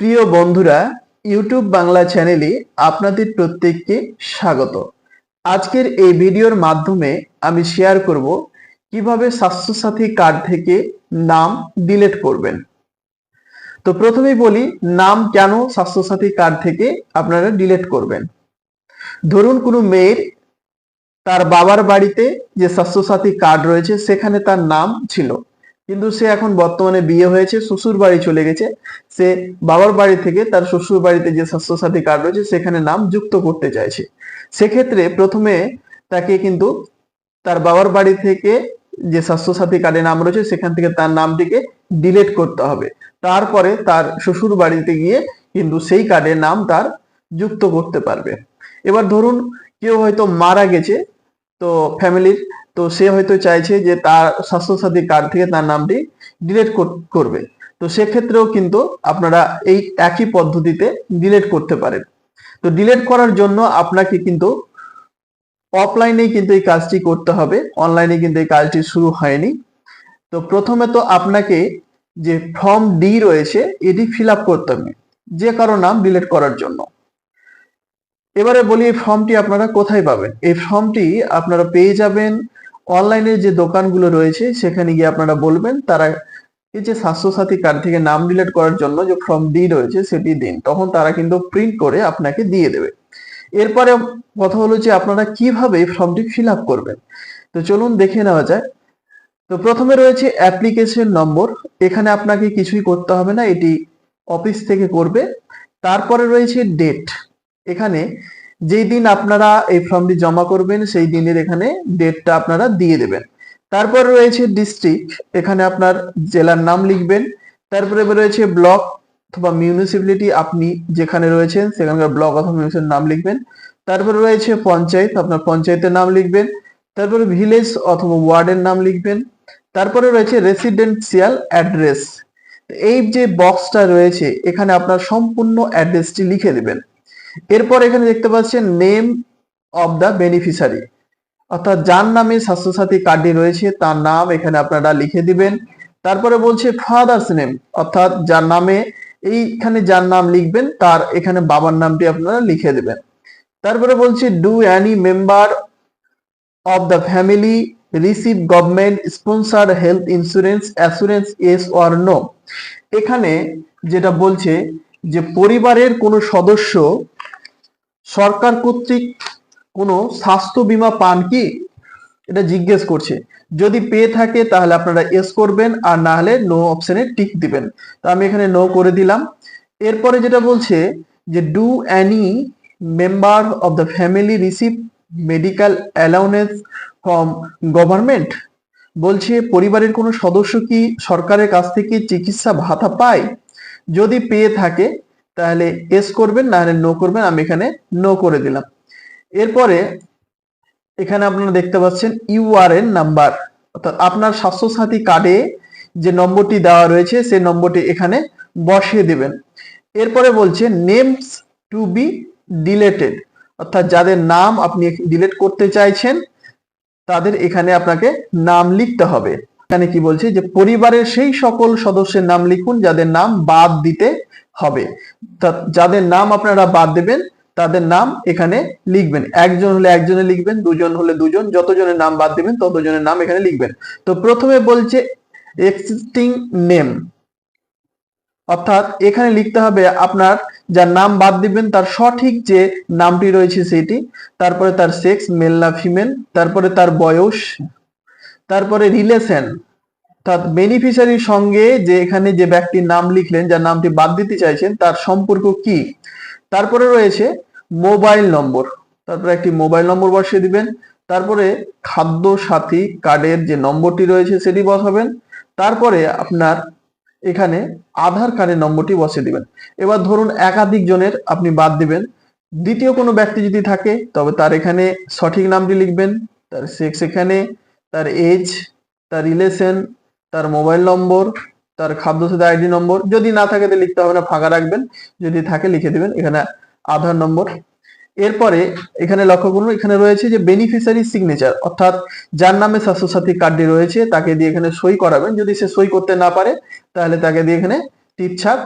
প্রিয় বন্ধুরা ইউটিউব বাংলা চ্যানেলে আপনাদের প্রত্যেককে স্বাগত। আজকের এই ভিডিওর মাধ্যমে আমি শেয়ার করব কীভাবে স্বাস্থ্যসাথী কার্ড থেকে নাম ডিলিট করবেন। তো প্রথমেই বলি, নাম কেন স্বাস্থ্যসাথী কার্ড থেকে আপনারা ডিলিট করবেন? ধরুন কোনো মেয়ের তার বাবার বাড়িতে যে স্বাস্থ্যসাথী কার্ড রয়েছে, সেখানে তার নাম ছিল। কিন্তু সে এখন বর্তমানে বিয়ে হয়েছে, শ্বশুর বাড়ি চলে গেছে। সে বাবার বাড়ি থেকে তার শ্বশুর বাড়িতে যে স্বাস্থ্যসাথী কার্ড রয়েছে, সেখানে নাম যুক্ত করতে চাইছে। সেক্ষেত্রে প্রথমে তাকে কিন্তু তার বাবার বাড়ি থেকে যে স্বাস্থ্যসাথী কার্ডে নাম রয়েছে, সেখান থেকে তার নামটিকে ডিলিট করতে হবে। তারপরে তার শ্বশুর বাড়িতে গিয়ে কিন্তু সেই কার্ডে নাম তার যুক্ত করতে পারবে। এবার ধরুন কেউ হয়তো মারা গেছে, তো ফ্যামিলির তো সে হয়তো চাইছে যে তার স্বাস্থ্যসাথী কার্ড থেকে তার নামটি ডিলিট করবে। তো সেক্ষেত্রেও কিন্তু আপনারা এই একই পদ্ধতিতে ডিলিট করতে পারেন। তো ডিলিট করার জন্য আপনাকে কিন্তু অফলাইনেই কিন্তু এই কাজটি করতে হবে। অনলাইনে কিন্তু এই কাজটি শুরু হয়নি। তো প্রথমে তো আপনাকে যে ফর্ম ডি রয়েছে, এটি ফিল আপ করতে হবে। যে কারও নাম ডিলিট করার জন্য। এবারে বলি এই ফর্মটি আপনারা কোথায় পাবেন? এই ফর্মটি আপনারা পেয়ে যাবেন অনলাইনে যে দোকানগুলো রয়েছে, সেখানে গিয়ে আপনারা বলবেন, তারা এই যে স্বাস্থ্যসাথী কার্ড থেকে নাম ডিলেট করার জন্য যে ফর্ম ডি রয়েছে, সেটি দিন। তখন তারা কিন্তু প্রিন্ট করে আপনাকে দিয়ে দেবে। এরপরে কথা হলো যে আপনারা কীভাবে এই ফর্মটি ফিল আপ করবেন? তো চলুন দেখে নেওয়া যায় তো প্রথমে রয়েছে অ্যাপ্লিকেশন নম্বর এখানে আপনাকে কিছুই করতে হবে না, এটি অফিস থেকে করবে। তারপরে রয়েছে ডেট এখানে যেই দিন আপনারা এই ফর্মটি জমা করবেন, সেই দিনের এখানে ডেটটা আপনারা দিয়ে দেবেন। তারপর রয়েছে ডিস্ট্রিক্ট এখানে আপনার জেলার নাম লিখবেন। তারপরে রয়েছে ব্লক অথবা মিউনিসিপ্যালিটি আপনি যেখানে রয়েছেন সেখানকার ব্লক অথবা মিউনিসিপ্যালিটির নাম লিখবেন। তারপরে রয়েছে পঞ্চায়েত, আপনার পঞ্চায়েতের নাম লিখবেন। তারপরে ভিলেজ অথবা ওয়ার্ডের নাম লিখবেন। তারপরে রয়েছে রেসিডেন্সিয়াল অ্যাড্রেস এই যে বক্সটা রয়েছে, এখানে আপনার সম্পূর্ণ অ্যাড্রেসটি লিখে দেবেন। এরপর এখানে দেখতে পাচ্ছেন নেম অফ দ্য বেনিফিশিয়ারি অর্থাৎ যার নামে স্বাস্থ্যসাথী কার্ডটি রয়েছে, তার নাম এখানে আপনারা লিখে দিবেন। তারপরে বলছে ফাদার্স নেম অর্থাৎ যার নামে, এইখানে যার নাম লিখবেন, তার এখানে বাবার নামটি আপনারা লিখে দেবেন। তারপরে বলছে do any member of the family receive government sponsor health insurance assurance yes or no এখানে যেটা বলছে যে, পরিবারের কোনো সদস্য সরকার কর্তৃক কোনো স্বাস্থ্য বীমা পান কি? এটা জিজ্ঞেস করছে। যদি পেয়ে থাকে, তাহলে আপনারা এস করবেন, আর না হলে নো অপশনে টিক দিবেন। তো আমি এখানে নো করে দিলাম। এরপরে যেটা বলছে যে do any member of the family receive medical allowance from government বলছে, পরিবারের কোনো সদস্য কি সরকারের কাছ থেকে চিকিৎসা ভাতা পায়? যদি পেয়ে থাকে তাহলে এস করবেন না হলে নো করবেন, আমি এখানে নো করে দিলাম। এরপরে এখানে আপনারা দেখতে পাচ্ছেন ইউআরএন নাম্বার অর্থাৎ আপনার স্বাস্থ্যসাথী কার্ডে যে নম্বরটি দেওয়া রয়েছে, সেই নম্বরটি এখানে বসিয়ে দিবেন। এরপরে বলছে নেমস টু বি ডিলেটেড অর্থাৎ যাদের নাম আপনি ডিলেট করতে চাইছেন, তাদের এখানে আপনাকে নাম লিখতে হবে। এখানে কি বলছে যে, পরিবারের সেই সকল সদস্যের নাম লিখুন, যাদের নাম বাদ দিতে হবে। যাদের নাম আপনারা বাদ দেবেন, তাদের নাম এখানে লিখবেন। একজন হলে একজনে লিখবেন, দুজন হলে দুজন, যতজনের নাম বাদ দিবেন, ততজনের নাম এখানে লিখবেন। তো প্রথমে বলছে এক্সিস্টিং নেম অর্থাৎ এখানে লিখতে হবে আপনার যার নাম বাদ দিবেন, তার সঠিক যে নামটি রয়েছে সেটি, তারপরে তার সেক্স মেল না ফিমেল তারপরে তার বয়স, তারপরে রিলেশন অর্থাৎ বেনিফিশিয়ারির সঙ্গে যে এখানে যে ব্যক্তির নাম লিখলেন, যার নামটি বাদ দিতে চাইছেন, তার সম্পর্ক কি? তারপরে রয়েছে মোবাইল নম্বর তারপরে একটি মোবাইল নম্বর বসিয়ে দিবেন। তারপরে খাদ্য সাথী কার্ডের যে নম্বরটি রয়েছে, সেটি বসাবেন। তারপরে আপনার এখানে আধার কার্ডের নম্বরটি বসিয়ে দিবেন। এবার ধরুন একাধিক জনের আপনি বাদ দিবেন। দ্বিতীয় কোনো ব্যক্তি যদি থাকে, তবে তার এখানে সঠিক নামটি লিখবেন। তার সেক্স এখানে, তার এজ তার রিলেশন তার মোবাইল নম্বর, তার খাদ্য সাথে আইডি নম্বর, যদি না থাকে তাহলে লিখতে হবে না, ফাঁকা রাখবেন। যদি থাকে লিখে দিবেন, এখানে আধার নম্বর। এরপরে এখানে লক্ষ্য করুন, এখানে রয়েছে যে বেনিফিশিয়ারি সিগনেচার অর্থাৎ যার নামে স্বাস্থ্যসাথী কার্ডটি রয়েছে, তাকে দিয়ে এখানে সই করাবেন। যদি সে সই করতে না পারে, তাহলে তাকে দিয়ে এখানে টিপছাপ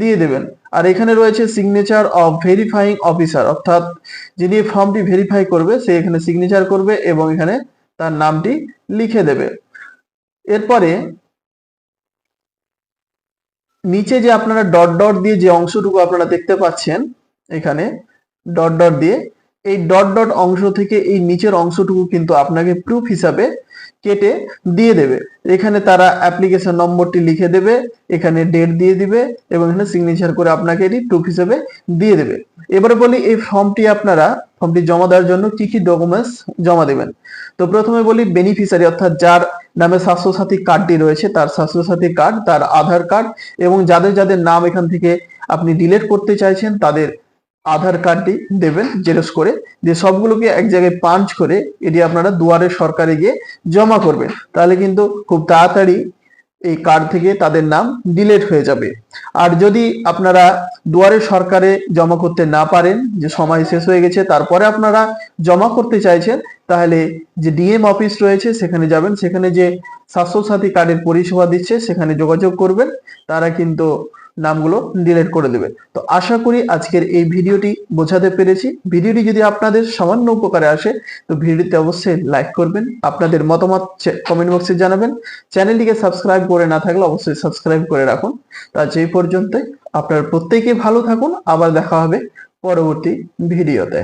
দিয়ে দেবেন। আর এখানে রয়েছে সিগনেচার অফ ভেরিফাইং অফিসার অর্থাৎ যিনি ফর্মটি ভেরিফাই করবে, সে এখানে সিগনেচার করবে এবং এখানে তার নামটি লিখে দেবে। এরপরে নিচে যে আপনারা ডট ডট দিয়ে যে অংশটুকু আপনারা দেখতে পাচ্ছেন এখানে ডট ডট দিয়ে এই ডট ডট অংশ থেকে এই নিচের অংশটুকু কিন্তু আপনাকে প্রুফ হিসাবে কেটে দিয়ে দেবে। এখানে তারা অ্যাপ্লিকেশন নম্বরটি লিখে দেবে, এখানে ডেট দিয়ে দিবে এবং এখানে সিগনেচার করে আপনাকে এটি প্রুফ হিসেবে দিয়ে দেবে। এবারে বলি এই ফর্মটি আপনারা ফর্মটি জমা দেওয়ার জন্য কি কি ডকুমেন্টস জমা দেবেন? তো প্রথমে বলি বেনিফিশিয়ারি অর্থাৎ যার নামে স্বাস্থ্যসাথী কার্ডটি রয়েছে, তার স্বাস্থ্যসাথী কার্ড তার আধার কার্ড এবং যাদের যাদের নাম এখান থেকে আপনি ডিলিট করতে চাইছেন, তাদের আধার কার্ডটি দেবেন জেরক্স করে। যে সবগুলোকে এক জায়গায় পাঞ্চ করে এটি আপনারা দুয়ারে সরকারে গিয়ে জমা করবেন। তাহলে কিন্তু খুব তাড়াতাড়ি এই কার্ড থেকে তাদের নাম ডিলেট হয়ে যাবে। আর যদি আপনারা দুয়ারে সরকারে জমা করতে না পারেন, যে সময় শেষ হয়ে গেছে, তারপরে আপনারা জমা করতে চাইছেন, তাহলে যে ডিএম অফিস রয়েছে, সেখানে যাবেন। সেখানে যে স্বাস্থ্যসাথী কার্ডের পরিষেবা দিচ্ছে, সেখানে যোগাযোগ করবেন। তারা কিন্তু নামগুলো ডিলিট করে দেবে। তো আশা করি আজকের এই ভিডিওটি বোঝাতে পেরেছি। ভিডিওটি যদি আপনাদের সামান্য উপকারে আসে, তো ভিডিওতে অবশ্যই লাইক করবেন। আপনাদের মতামত কমেন্ট বক্সে জানাবেন। চ্যানেলটিকে সাবস্ক্রাইব করে না থাকলে অবশ্যই সাবস্ক্রাইব করে রাখুন। তো আজ এই পর্যন্তই। আপনার প্রত্যেকে ভালো থাকুন। আবার দেখা হবে পরবর্তী ভিডিওতে।